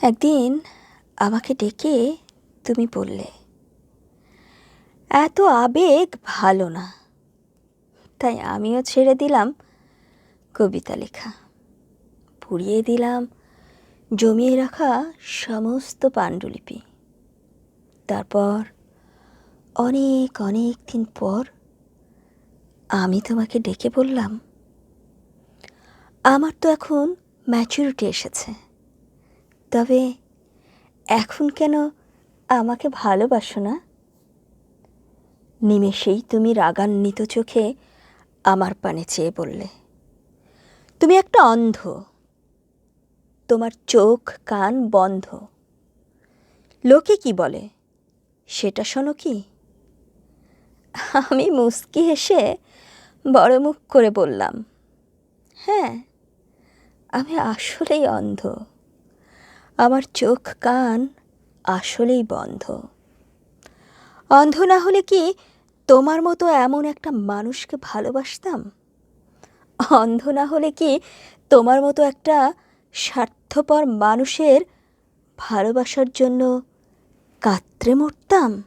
একদিন আমাকে ডেকে তুমি বললে, এত আবেগ ভালো না। তাই আমিও ছেড়ে দিলাম কবিতা লেখা। পুড়িয়ে দিলাম, জমিয়ে রাখা সমস্ত পাণ্ডুলিপি। তারপর অনেক অনেক দিন পর আমি তোমাকে ডেকে বললাম, আমার তো এখন ম্যাচুরিটি এসেছে। তবে এখন কেন আমাকে ভালোবাসো না? নিমেষেই তুমি রাগান্বিত চোখে আমার পানে চেয়ে বললে, তুমি একটা অন্ধ। তোমার চোখ, কান বন্ধ। লোকে কি বলে, সেটা শোনো কি? আমি মুস্কি হেসে বড় মুখ করে বললাম হ্যাঁ আমি আসলেই অন্ধ। আমার চোখ কান আসলেই বন্ধ। অন্ধ না হলে কি তোমার মতো এমন একটা মানুষকে ভালোবাসতাম? অন্ধ না হলে কি তোমার মতো একটা স্বার্থপর মানুষের ভালোবাসার জন্য কাত্রে মরতাম?